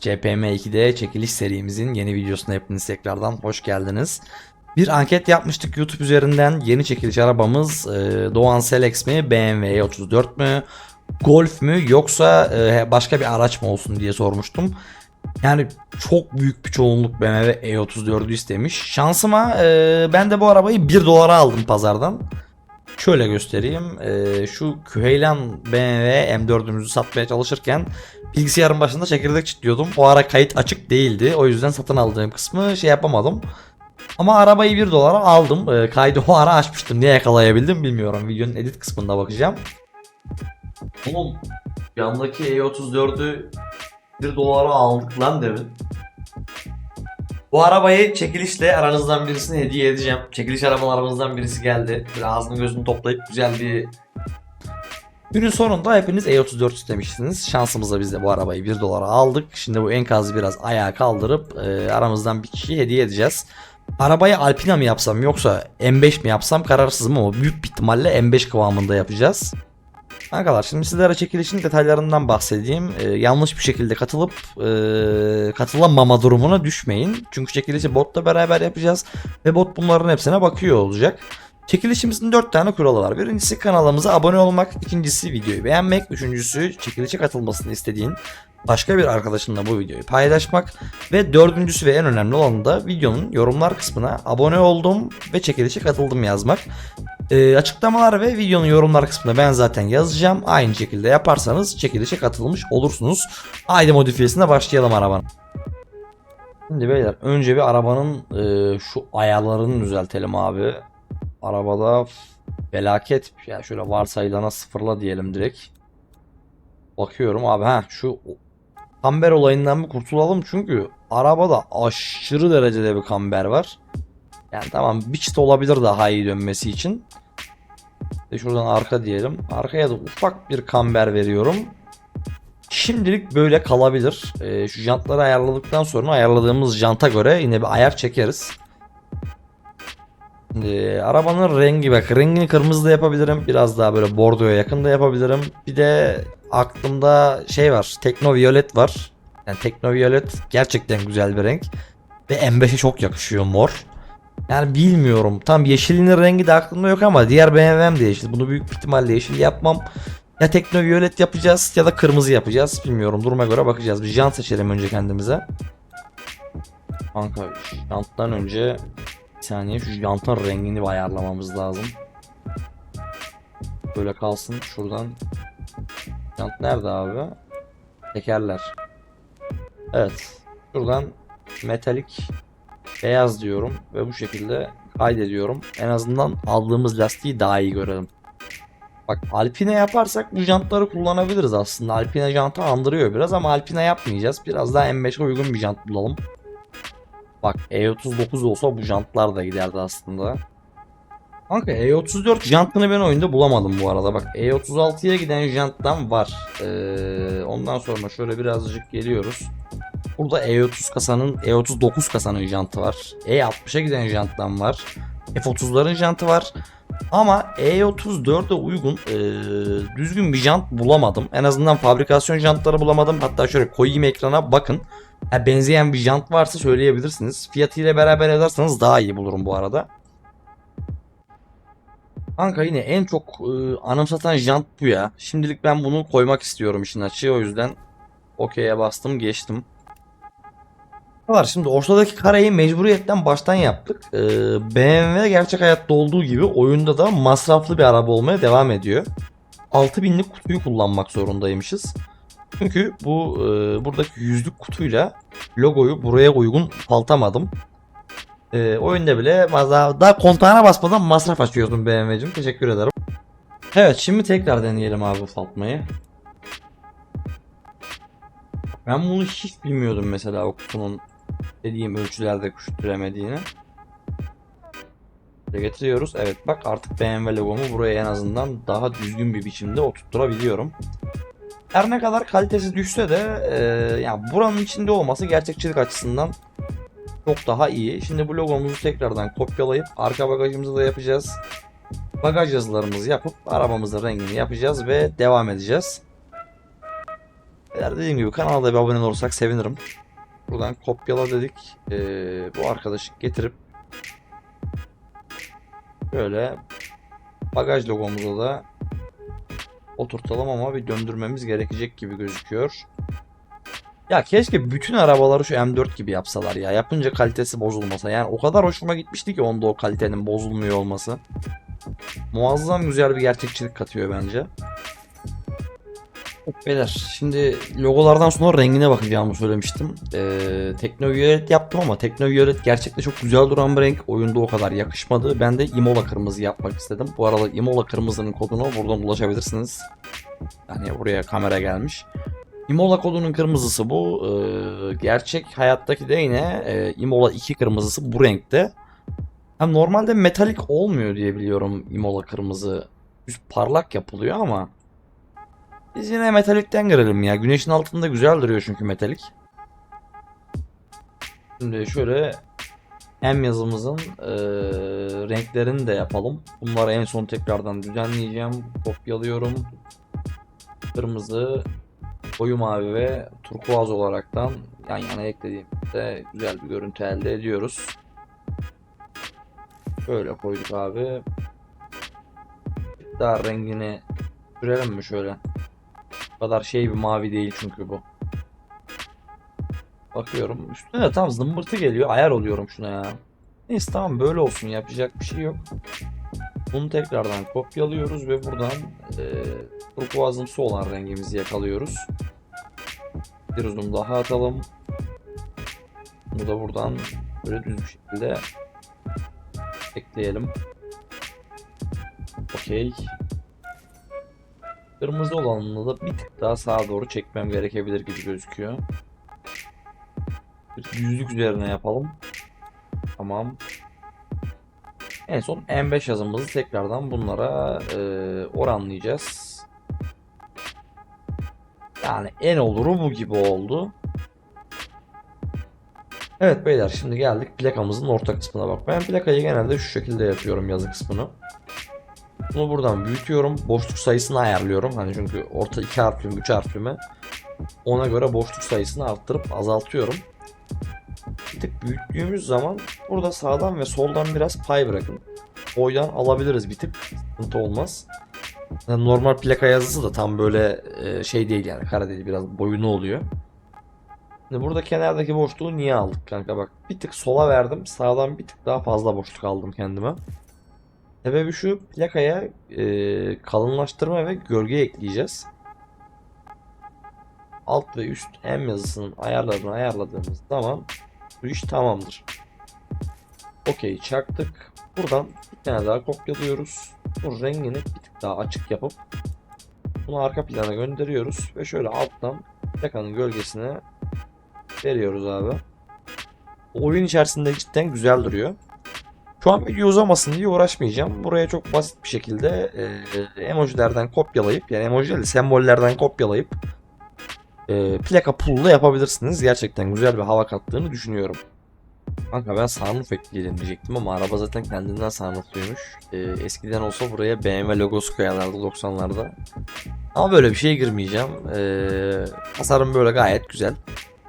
CPM2'de çekiliş serimizin yeni videosuna hepiniz tekrardan hoş geldiniz. Bir anket yapmıştık YouTube üzerinden. Yeni çekiliş arabamız e, Doğan Selex mi, BMW E34 mü, Golf mü yoksa e, başka bir araç mı olsun diye sormuştum. Yani çok büyük bir çoğunluk BMW E34'ü istemiş. Şansıma e, ben de bu arabayı 1 dolara aldım pazardan. Şöyle göstereyim. E, şu Küheylan BMW M4'ümüzü satmaya çalışırken bilgisayarın başında çekirdek çitliyordum. O ara kayıt açık değildi. O yüzden satın aldığım kısmı şey yapamadım. Ama arabayı 1 dolara aldım. E, kaydı o ara açmıştım. Niye yakalayabildim bilmiyorum. Videonun edit kısmında bakacağım. Oğlum yandaki E34'ü 1 dolara aldık lan demin. Bu arabayı çekilişle aranızdan birisine hediye edeceğim. Çekiliş arabalarımızdan birisi geldi. Böyle ağzını gözünü toplayıp güzel bir... Günün sonunda hepiniz E34 istemiştiniz. Şansımızla biz de bu arabayı 1 dolara aldık. Şimdi bu enkazı biraz ayağa kaldırıp e, aramızdan bir kişiye hediye edeceğiz. Arabayı Alpina mı yapsam yoksa M5 mi yapsam kararsızım ama büyük bir ihtimalle M5 kıvamında yapacağız. Kankalar şimdi sizlere çekilişin detaylarından bahsedeyim. Ee, yanlış bir şekilde katılıp e, katılamama durumuna düşmeyin. Çünkü çekilişi botla beraber yapacağız ve bot bunların hepsine bakıyor olacak. Çekilişimizin 4 tane kuralı var. Birincisi kanalımıza abone olmak, ikincisi videoyu beğenmek, üçüncüsü çekilişe katılmasını istediğin başka bir arkadaşınla bu videoyu paylaşmak ve dördüncüsü ve en önemli olan da videonun yorumlar kısmına abone oldum ve çekilişe katıldım yazmak. Ee, açıklamalar ve videonun yorumlar kısmında ben zaten yazacağım. Aynı şekilde yaparsanız çekilişe katılmış olursunuz. Haydi modifiyesine başlayalım arabanın. Şimdi beyler önce bir arabanın e, şu ayarlarını düzeltelim abi. Arabada felaket ya şöyle varsayılana sıfırla diyelim direkt. Bakıyorum abi ha şu kamber olayından bir kurtulalım çünkü arabada aşırı derecede bir kamber var. Yani tamam bir çıt olabilir daha iyi dönmesi için. Ve şuradan arka diyelim. Arkaya da ufak bir kamber veriyorum. Şimdilik böyle kalabilir. Ee, şu jantları ayarladıktan sonra ayarladığımız janta göre yine bir ayar çekeriz. Şimdi, arabanın rengi bak rengini kırmızı da yapabilirim. Biraz daha böyle bordoya yakın da yapabilirim. Bir de aklımda şey var. Tekno Violet var. Yani Tekno Violet gerçekten güzel bir renk. Ve M5'e çok yakışıyor mor. Yani bilmiyorum. Tam yeşilinin rengi de aklımda yok ama diğer BMW'm de yeşil. Bunu büyük bir ihtimalle yeşil yapmam. Ya tekno violet yapacağız ya da kırmızı yapacağız. Bilmiyorum. Duruma göre bakacağız. Bir jant seçelim önce kendimize. Kanka janttan önce bir saniye şu jantın rengini ayarlamamız lazım. Böyle kalsın şuradan. Jant nerede abi? Tekerler. Evet. Şuradan metalik beyaz diyorum ve bu şekilde kaydediyorum. En azından aldığımız lastiği daha iyi görelim. Bak Alpine yaparsak bu jantları kullanabiliriz aslında. Alpine jantı andırıyor biraz ama Alpine yapmayacağız. Biraz daha M5'e uygun bir jant bulalım. Bak E39 olsa bu jantlar da giderdi aslında. Kanka E34 jantını ben oyunda bulamadım bu arada. Bak E36'ya giden janttan var. Ee, ondan sonra şöyle birazcık geliyoruz. Burada E30 kasanın E39 kasanın jantı var. E60'a giden janttan var. F30'ların jantı var. Ama E34'e uygun e, düzgün bir jant bulamadım. En azından fabrikasyon jantları bulamadım. Hatta şöyle koyayım ekrana bakın. Ha, benzeyen bir jant varsa söyleyebilirsiniz. Fiyatıyla beraber yazarsanız daha iyi bulurum bu arada. Kanka yine en çok e, anımsatan jant bu ya. Şimdilik ben bunu koymak istiyorum işin açığı. O yüzden OK'ye bastım geçtim. Var şimdi ortadaki kareyi mecburiyetten baştan yaptık. Ee, BMW gerçek hayatta olduğu gibi oyunda da masraflı bir araba olmaya devam ediyor. 6000'lik kutuyu kullanmak zorundaymışız. Çünkü bu e, buradaki yüzlük kutuyla logoyu buraya uygun paltamadım. E, oyunda bile daha, daha kontağına basmadan masraf açıyordum BMW'cim. Teşekkür ederim. Evet şimdi tekrar deneyelim abi ufaltmayı. Ben bunu hiç bilmiyordum mesela o kutunun dediğim ölçülerde küçültüremediğini. Getiriyoruz. Evet bak artık BMW logomu buraya en azından daha düzgün bir biçimde oturtturabiliyorum. Her ne kadar kalitesi düşse de e, yani buranın içinde olması gerçekçilik açısından çok daha iyi. Şimdi bu logomuzu tekrardan kopyalayıp arka bagajımızı da yapacağız. Bagaj yazılarımızı yapıp arabamızın rengini yapacağız ve devam edeceğiz. Eğer dediğim gibi kanala da bir abone olursak sevinirim. Buradan kopyala dedik. Ee, bu arkadaşı getirip böyle bagaj logomuza da oturtalım ama bir döndürmemiz gerekecek gibi gözüküyor. Ya keşke bütün arabaları şu M4 gibi yapsalar ya. Yapınca kalitesi bozulmasa. Yani o kadar hoşuma gitmişti ki onda o kalitenin bozulmuyor olması. Muazzam güzel bir gerçekçilik katıyor bence. Beyler şimdi logolardan sonra rengine bakacağımı söylemiştim. Ee, Teknoviolet yaptım ama Teknoviolet gerçekten çok güzel duran bir renk. Oyunda o kadar yakışmadı. Ben de Imola kırmızı yapmak istedim. Bu arada Imola kırmızının kodunu buradan ulaşabilirsiniz. Yani buraya kamera gelmiş. Imola kodunun kırmızısı bu. Ee, gerçek hayattaki de yine e, Imola 2 kırmızısı bu renkte. Hem normalde metalik olmuyor diye biliyorum Imola kırmızı. Düz parlak yapılıyor ama biz yine metalikten girelim ya. Güneşin altında güzel duruyor çünkü metalik. Şimdi şöyle M yazımızın eee, renklerini de yapalım. Bunları en son tekrardan düzenleyeceğim. Kopyalıyorum. Kırmızı, koyu mavi ve turkuaz olaraktan yan yana eklediğimizde güzel bir görüntü elde ediyoruz. Şöyle koyduk abi. Daha rengini sürelim mi şöyle? Kadar şey bir mavi değil çünkü bu. Bakıyorum. Üstüne de tam zımbırtı geliyor. Ayar oluyorum şuna ya. Neyse tamam böyle olsun. Yapacak bir şey yok. Bunu tekrardan kopyalıyoruz ve buradan e, turkuazımsı olan rengimizi yakalıyoruz. Bir uzun daha atalım. Bunu da buradan böyle düz bir şekilde ekleyelim. Okey. Kırmızı olanını da bir tık daha sağa doğru çekmem gerekebilir gibi gözüküyor. Bir yüzlük üzerine yapalım. Tamam. En son M5 yazımızı tekrardan bunlara e, oranlayacağız. Yani en oluru bu gibi oldu. Evet beyler şimdi geldik plakamızın orta kısmına bak. Ben plakayı genelde şu şekilde yapıyorum yazı kısmını. Bunu buradan büyütüyorum. Boşluk sayısını ayarlıyorum. Hani çünkü orta iki harfli mi, üç harfli mi? Ona göre boşluk sayısını arttırıp azaltıyorum. Bir tık büyüttüğümüz zaman burada sağdan ve soldan biraz pay bırakın. Boydan alabiliriz bir tık. Sıkıntı olmaz. Yani normal plaka yazısı da tam böyle e, şey değil yani kara değil biraz boyunu oluyor. Şimdi burada kenardaki boşluğu niye aldık kanka bak. Bir tık sola verdim. Sağdan bir tık daha fazla boşluk aldım kendime. Sebebi şu plakaya e, kalınlaştırma ve gölge ekleyeceğiz. Alt ve üst M yazısının ayarlarını ayarladığımız zaman bu iş tamamdır. Okey çaktık. Buradan bir tane daha kopyalıyoruz. Bu rengini bir tık daha açık yapıp bunu arka plana gönderiyoruz ve şöyle alttan plakanın gölgesine veriyoruz abi. Oyun içerisinde cidden güzel duruyor. Şu an video uzamasın diye uğraşmayacağım. Buraya çok basit bir şekilde e, emojilerden kopyalayıp yani emoji sembollerden kopyalayıp e, plaka pull'la yapabilirsiniz. Gerçekten güzel bir hava kattığını düşünüyorum. Kanka ben sunroof ekleyelim diyecektim ama araba zaten kendinden sunroofluymuş. E, eskiden olsa buraya BMW logosu koyarlardı 90'larda. Ama böyle bir şeye girmeyeceğim. E, tasarım böyle gayet güzel.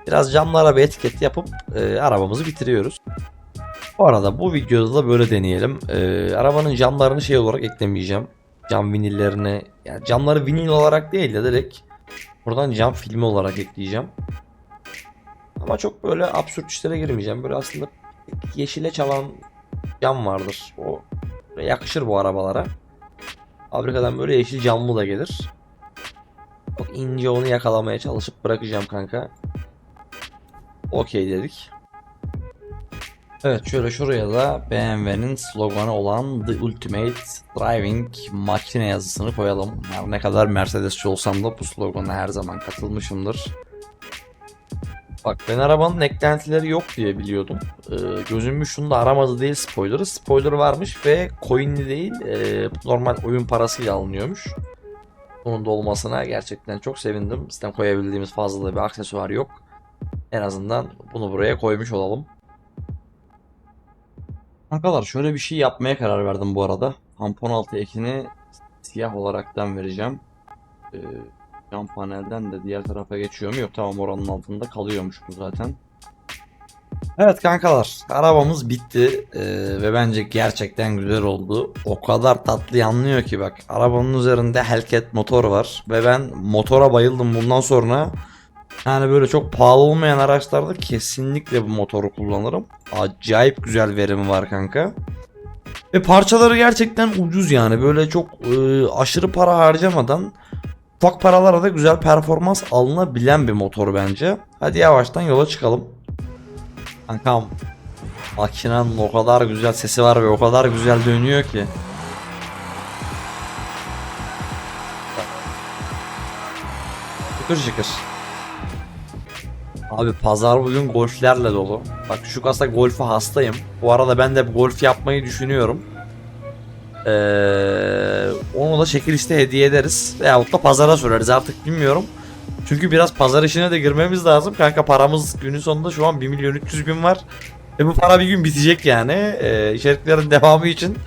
Biraz camlara bir etiket yapıp e, arabamızı bitiriyoruz. Arada bu videoda da böyle deneyelim. Ee, arabanın camlarını şey olarak eklemeyeceğim. Cam vinillerini yani camları vinil olarak değil de direkt buradan cam filmi olarak ekleyeceğim. Ama çok böyle absürt işlere girmeyeceğim. Böyle aslında yeşile çalan cam vardır. O yakışır bu arabalara. Fabrikadan böyle yeşil camlı da gelir. Çok ince onu yakalamaya çalışıp bırakacağım kanka. Okey dedik. Evet şöyle şuraya da BMW'nin sloganı olan The Ultimate Driving Makine yazısını koyalım. Yani ne kadar Mercedesçi olsam da bu slogana her zaman katılmışımdır. Bak ben arabanın eklentileri yok diye biliyordum. Ee, gözümü şunu da aramadı değil spoiler'ı. Spoiler varmış ve coinli değil e, normal oyun parasıyla alınıyormuş. Bunun da olmasına gerçekten çok sevindim. Zaten koyabildiğimiz fazla da bir aksesuar yok. En azından bunu buraya koymuş olalım. Kankalar şöyle bir şey yapmaya karar verdim bu arada. Tampon altı ekini siyah olaraktan vereceğim. Ee, Cam panelden de diğer tarafa geçiyor? Yok tamam oranın altında kalıyormuş bu zaten. Evet kankalar arabamız bitti Ee, ve bence gerçekten güzel oldu. O kadar tatlı yanlıyor ki bak arabanın üzerinde Hellcat motor var ve ben motora bayıldım bundan sonra. Yani böyle çok pahalı olmayan araçlarda kesinlikle bu motoru kullanırım. Acayip güzel verimi var kanka. Ve parçaları gerçekten ucuz yani böyle çok e, aşırı para harcamadan ufak paralara da güzel performans alınabilen bir motor bence. Hadi yavaştan yola çıkalım. Kankam makinenin o kadar güzel sesi var ve o kadar güzel dönüyor ki. Şıkır şıkır. Abi pazar bugün golflerle dolu. Bak şu kasa golfe hastayım. Bu arada ben de golf yapmayı düşünüyorum. Ee, onu da çekilişte hediye ederiz. Veyahut da pazara süreriz artık bilmiyorum. Çünkü biraz pazar işine de girmemiz lazım. Kanka paramız günün sonunda şu an 1 milyon 300 bin var. Ve bu para bir gün bitecek yani. Ee, içeriklerin devamı için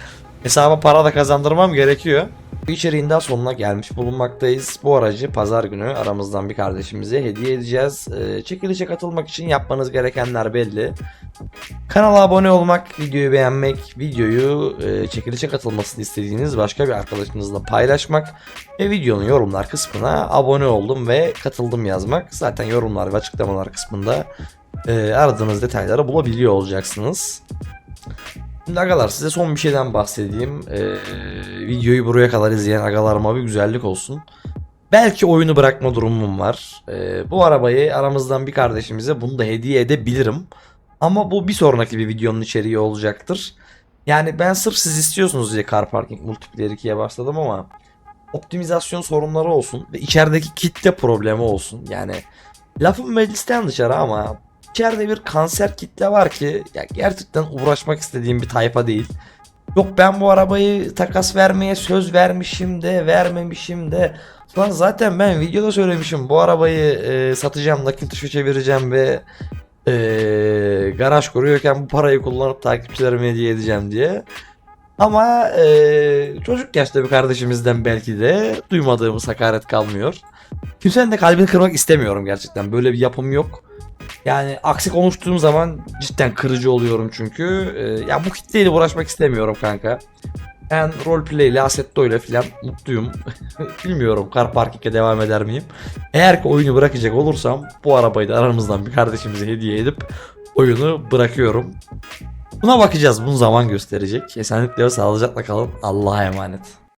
hesaba para da kazandırmam gerekiyor. Bu içeriğin daha sonuna gelmiş bulunmaktayız. Bu aracı pazar günü aramızdan bir kardeşimize hediye edeceğiz. Ee, çekilişe katılmak için yapmanız gerekenler belli. Kanala abone olmak, videoyu beğenmek, videoyu e, çekilişe katılmasını istediğiniz başka bir arkadaşınızla paylaşmak ve videonun yorumlar kısmına abone oldum ve katıldım yazmak. Zaten yorumlar ve açıklamalar kısmında e, aradığınız detayları bulabiliyor olacaksınız. Şimdi agalar size son bir şeyden bahsedeyim. Ee, videoyu buraya kadar izleyen agalarıma bir güzellik olsun. Belki oyunu bırakma durumum var. Ee, bu arabayı aramızdan bir kardeşimize bunu da hediye edebilirim. Ama bu bir sonraki bir videonun içeriği olacaktır. Yani ben sırf siz istiyorsunuz diye Car Parking Multiplayer 2'ye başladım ama optimizasyon sorunları olsun ve içerideki kitle problemi olsun. Yani lafım meclisten dışarı ama içeride bir kanser kitle var ki ya gerçekten uğraşmak istediğim bir tayfa değil. Yok ben bu arabayı takas vermeye söz vermişim de vermemişim de. Lan zaten ben videoda söylemişim bu arabayı e, satacağım nakit dışı çevireceğim ve e, garaj kuruyorken bu parayı kullanıp takipçilerime hediye edeceğim diye. Ama e, çocuk yaşta bir kardeşimizden belki de duymadığımız hakaret kalmıyor. Kimsenin de kalbini kırmak istemiyorum gerçekten. Böyle bir yapım yok. Yani aksi konuştuğum zaman cidden kırıcı oluyorum çünkü. Ee, ya bu kitleyle uğraşmak istemiyorum kanka. Ben roleplay ile Assetto ile filan mutluyum. Bilmiyorum Car Parking'e devam eder miyim? Eğer ki oyunu bırakacak olursam bu arabayı da aramızdan bir kardeşimize hediye edip oyunu bırakıyorum. Buna bakacağız. Bunu zaman gösterecek. Esenlikle ve sağlıcakla kalın. Allah'a emanet.